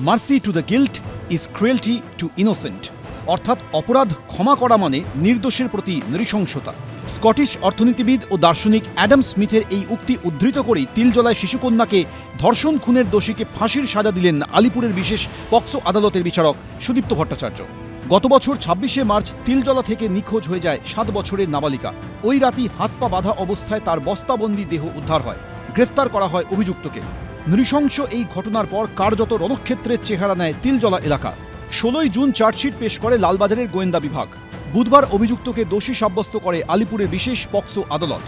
Mercy to the guilt is cruelty to innocent. অর্থাৎ অপরাধ ক্ষমা করা মানে নির্দোষের প্রতি নৃশংসতা। স্কটিশ অর্থনীতিবিদ ও দার্শনিক অ্যাডাম স্মিথের এই উক্তি উদ্ধৃত করেই তিলজলায় শিশুকন্যাকে ধর্ষণ খুনের দোষীকে ফাঁসির সাজা দিলেন আলিপুরের বিশেষ পক্সো আদালতের বিচারক সুদীপ্ত ভট্টাচার্য। গত বছর ছাব্বিশে মার্চ তিলজলা থেকে নিখোঁজ হয়ে যায় সাত বছরের নাবালিকা। ওই রাতেই হাত পা বাঁধা অবস্থায় তার বস্তাবন্দি দেহ উদ্ধার হয়। গ্রেফতার করা হয় অভিযুক্তকে। নৃশংস এই ঘটনার পর কার্যত রণক্ষেত্রের চেহারা নেয় তিলজলা এলাকা। ষোলোই জুন চার্জশিট পেশ করে লালবাজারের গোয়েন্দা বিভাগ। বুধবার অভিযুক্তকে দোষী সাব্যস্ত করে আলিপুরে বিশেষ পক্সো আদালত।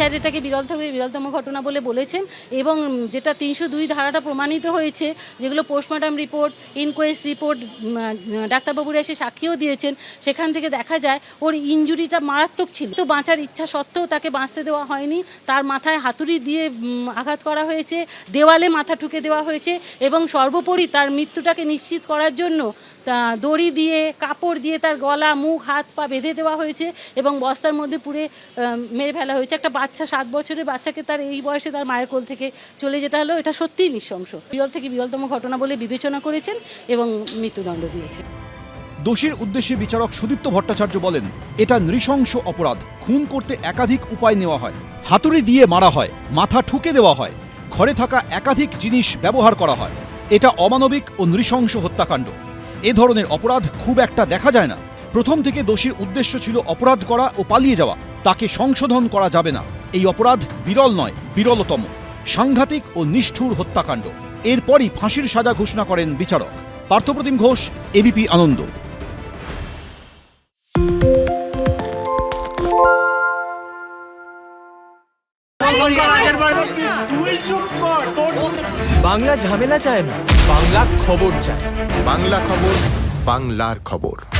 স্যার এটাকে বিরল থেকে বিরলতম ঘটনা বলে বলেছেন এবং যেটা তিনশো দুই ধারাটা প্রমাণিত হয়েছে, যেগুলো পোস্টমর্টম রিপোর্ট ইনকোয়েস্ট রিপোর্ট ডাক্তারবাবুরা এসে সাক্ষীও দিয়েছেন, সেখান থেকে দেখা যায় ওর ইঞ্জুরিটা মারাত্মক ছিল। তো বাঁচার ইচ্ছা সত্ত্বেও তাকে বাঁচতে দেওয়া হয়নি, তার মাথায় হাতুড়ি দিয়ে আঘাত করা হয়েছে, দেওয়ালে মাথা ঠুকে দেওয়া হয়েছে এবং সর্বোপরি তার মৃত্যুটাকে নিশ্চিত করার জন্য, তা, দড়ি দিয়ে, কাপড় দিয়ে তার গলা, মুখ, হাত, পা বেঁধে দেওয়া হয়েছে এবং বস্তার মধ্যে পুরে মেরে ফেলা হয়েছে। একটা বাচ্চা সাত বছরের বাচ্চাকে তার এই বয়সে তার মায়ের কোল থেকে চলে যেতে হলো, এটা সত্যিই নৃশংস। বিরল থেকে বিরলতম ঘটনা বলে বিবেচনা করেছেন এবং মৃত্যুদণ্ড দিয়েছেন। দোষীর উদ্দেশ্যে বিচারক সুদীপ্ত ভট্টাচার্য বলেন, এটা নৃশংস অপরাধ, খুন করতে একাধিক উপায় নেওয়া হয়। হাতুড়ি দিয়ে মারা হয়, মাথা ঠুকে দেওয়া হয়, ঘরে থাকা একাধিক জিনিস ব্যবহার করা হয়। এটা অমানবিক ও নৃশংস হত্যাকাণ্ড। এ ধরনের অপরাধ খুব একটা দেখা যায় না। প্রথম থেকে দোষীর উদ্দেশ্য ছিল অপরাধ করা ও পালিয়ে যাওয়া। তাকে সংশোধন করা যাবে না। এই অপরাধ বিরল নয় বিরলতম। সাংঘাতিক ও নিষ্ঠুর হত্যাকাণ্ড। এরপরই ফাঁসির সাজা ঘোষণা করেন বিচারক। পার্থপ্রতিম ঘোষ এবিপি আনন্দ। বাংলা ঝামেলা চায় না বাংলা খবর চায়। বাংলা খবর বাংলার খবর।